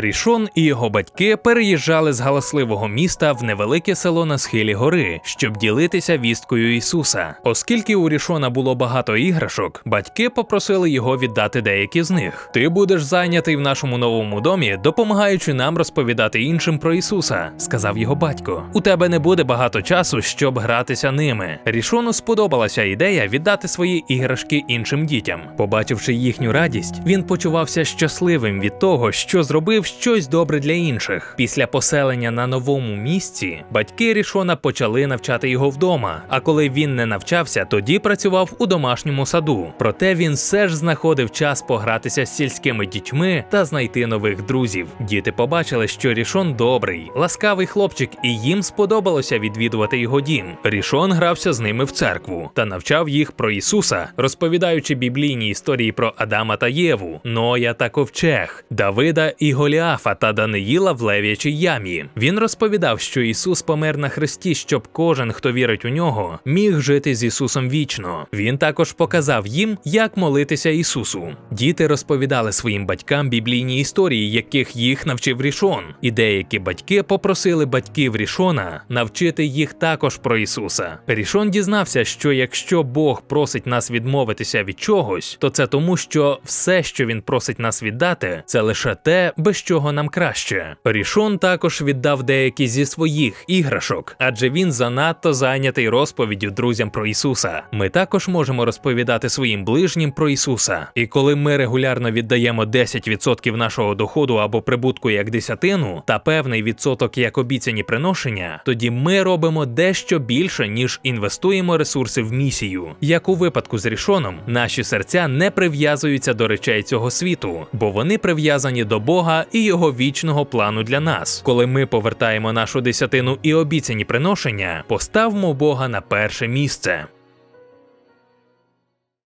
Рішон і його батьки переїжджали з галасливого міста в невелике село на схилі гори, щоб ділитися вісткою Ісуса. Оскільки у Рішона було багато іграшок, батьки попросили його віддати деякі з них. Ти будеш зайнятий в нашому новому домі, допомагаючи нам розповідати іншим про Ісуса, сказав його батько. У тебе не буде багато часу, щоб гратися ними. Рішону сподобалася ідея віддати свої іграшки іншим дітям. Побачивши їхню радість, він почувався щасливим від того, що зробив щось добре для інших. Після поселення на новому місці батьки Рішона почали навчати його вдома. А коли він не навчався, тоді працював у домашньому саду. Проте він все ж знаходив час погратися з сільськими дітьми та знайти нових друзів. Діти побачили, що Рішон добрий, ласкавий хлопчик, і їм сподобалося відвідувати його дім. Рішон грався з ними в церкву та навчав їх про Ісуса, розповідаючи біблійні історії про Адама та Єву, Ноя та Ковчег, Давида і Голіафа та Даниїла в лев'ячій ямі. Він розповідав, що Ісус помер на хресті, щоб кожен, хто вірить у нього, міг жити з Ісусом вічно. Він також показав їм, як молитися Ісусу. Діти розповідали своїм батькам біблійні історії, яких їх навчив Рішон. І деякі батьки попросили батьків Рішона навчити їх також про Ісуса. Рішон дізнався, що якщо Бог просить нас відмовитися від чогось, то це тому, що все, що він просить нас віддати, це лише те, без чого нам краще. Рішон також віддав деякі зі своїх іграшок, адже він занадто зайнятий розповіддю друзям про Ісуса. Ми також можемо розповідати своїм ближнім про Ісуса. І коли ми регулярно віддаємо 10% нашого доходу або прибутку як десятину та певний відсоток як обіцяні приношення, тоді ми робимо дещо більше, ніж інвестуємо ресурси в місію. Як у випадку з Рішоном, наші серця не прив'язуються до речей цього світу, бо вони прив'язані до Бога і його вічного плану для нас. Коли ми повертаємо нашу десятину і обіцяні приношення, поставмо Бога на перше місце.